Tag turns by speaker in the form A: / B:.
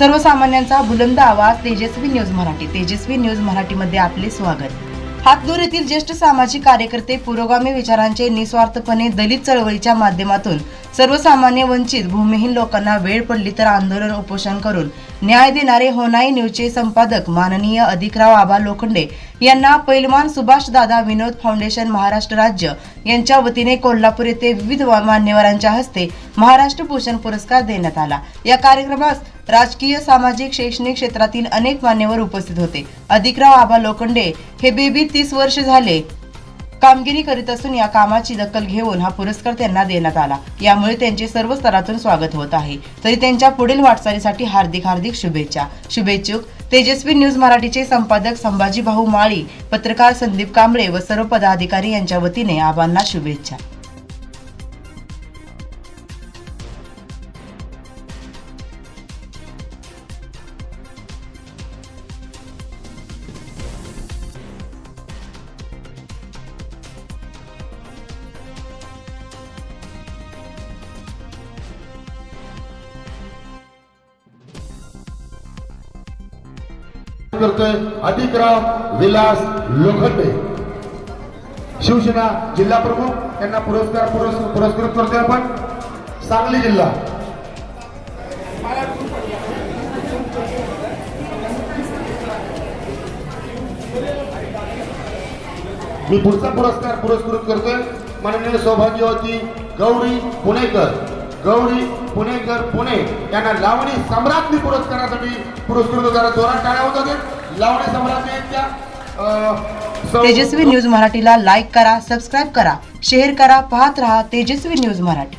A: सर्वसामान्यांचा बुलंद आवाज तेजस्वी न्यूज मराठी. तेजस्वी न्यूज मराठीमध्ये आपले स्वागत. हातदूर येथील ज्येष्ठ सामाजिक कार्यकर्ते पुरोगामी विचारांचे निस्वार्थपणे दलित चळवळीच्या माध्यमातून सर्वसामान्य वंचित भूमिहीन लोकांना वेळ पडली तर आंदोलन उपोषण करून न्याय देणारे होनाई न्यूजचे संपादक माननीय अधिकराव आबा लोखंडे यांना पैलवान सुभाष दादा विनोद फाउंडेशन महाराष्ट्र राज्य यांच्या वतीने कोल्हापूर येथे विविध मान्यवरांच्या हस्ते महाराष्ट्र भूषण पुरस्कार देण्यात आला. या कार्यक्रमास राजकीय सामाजिक शैक्षणिक क्षेत्रातील अनेक मान्यवर उपस्थित होते. अधिकराव आबा लोखंडे हे बेबी तीस वर्ष झाले. कामगिरी करीत असून या कामाची दखल घेऊन हा पुरस्कार त्यांना देण्यात आला. यामुळे त्यांचे सर्व स्तरातून स्वागत होत आहे. तरी त्यांच्या पुढील वाटचालीसाठी हार्दिक हार्दिक शुभेच्छा. शुभेच्छुक तेजस्वी न्यूज मराठीचे संपादक संभाजी भाऊ माळी पत्रकार संदीप कांबळे व सर्व पदाधिकारी यांच्या वतीने आबांना शुभेच्छा.
B: करतोय अधिकराव विलास लोखंडे. शिवसेना जिल्हा प्रमुख यांना पुरस्कार पुरस्कृत करतोय आपण. सांगली जिल्हा. मी पुढचा पुरस्कार पुरस्कृत करतोय. माननीय सौभाग्यवती गौरी पुणेकर. गौरी पुणेकर पुणे. यांना लावणी सम्राज्ञी पुरस्कारासाठी पुरस्कृत करा जोरात टाळ्या होत होते लावणी सम्राज्ञी
A: तेजस्वी न्यूज मराठीला लाईक करा सबस्क्राईब करा शेअर करा पाहत रहा तेजस्वी न्यूज मराठी.